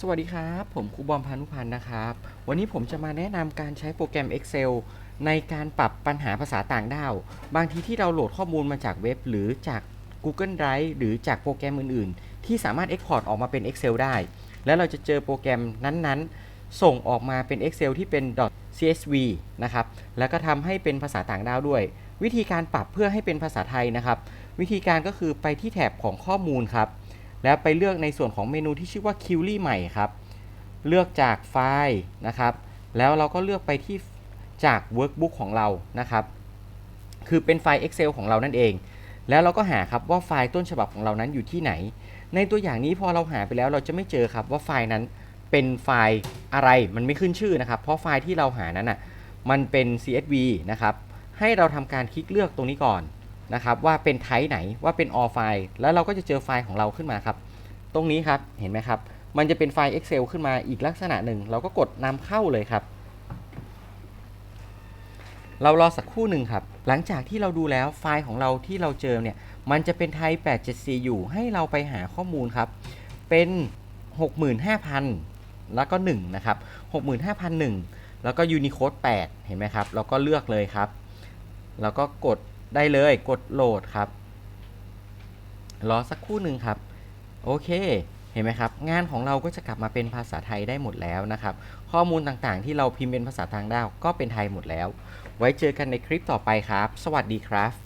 สวัสดีครับ ผมครูบอมพานุพันธ์นะครับ วันนี้ผมจะมาแนะนำการใช้โปรแกรม Excel ในการปรับปัญหาภาษาต่างด้าว บางทีที่เราโหลดข้อมูลมาจากเว็บ หรือจาก Google Drive หรือจากโปรแกรมอื่น ๆ ที่สามารถ Export ออกมาเป็น Excel ได้ แล้วเราจะเจอโปรแกรมนั้น ๆ ส่งออกมาเป็น Excel ที่เป็น .csv นะครับ แล้วก็ทำให้เป็นภาษาต่างด้าวด้วย วิธีการปรับเพื่อให้เป็นภาษาไทยนะครับ วิธีการก็คือไปที่แถบของข้อมูลครับ แล้วไปเลือกในส่วนของเมนูที่ชื่อว่า Query ใหม่ครับ เลือกจากไฟล์นะครับ แล้วเราก็เลือกไปที่จาก Workbook ของเรานะครับ คือเป็นไฟล์ Excel ของเรานั่นเอง แล้วเราก็หาครับว่าไฟล์ต้นฉบับของเรานั้นอยู่ที่ไหน ในตัวอย่างนี้พอเราหาไปแล้วเราจะไม่เจอครับว่าไฟล์นั้นเป็นไฟล์อะไร มันไม่ขึ้นชื่อนะครับ เพราะไฟล์ที่เราหานั้นอะ มันเป็น CSV นะครับ ให้เราทำการคลิกเลือกตรงนี้ก่อน นะครับว่าเป็นไทป์ไหนว่าเป็น all ไฟล์แล้วเราก็จะเจอไฟล์ของเราขึ้นมาครับ ตรงนี้ครับเห็นไหมครับ มันจะเป็นไฟล์ Excel ขึ้นมาอีกลักษณะหนึ่ง เราก็กดนำเข้าเลยครับ เรารอสักครู่หนึ่งครับ หลังจากที่เราดูแล้วไฟล์ของเราที่เราเจอเนี่ย มันจะเป็นไทย874 อยู่ ให้เราไปหาข้อมูลครับ เป็น 65,000 แล้วก็ 1 นะครับ 65,001 แล้วก็ Unicode 8 เห็นไหมครับ เราก็เลือกเลยครับ แล้วก็กด ได้เลยกดโหลดครับ รอสักครู่หนึ่งครับ โอเค เห็นไหมครับ งานของเราก็จะกลับมาเป็นภาษาไทยได้หมดแล้วนะครับ ข้อมูลต่างๆ ที่เราพิมพ์เป็นภาษาทางด้าวก็เป็นไทยหมดแล้ว ไว้เจอกันในคลิปต่อไปครับ สวัสดีครับ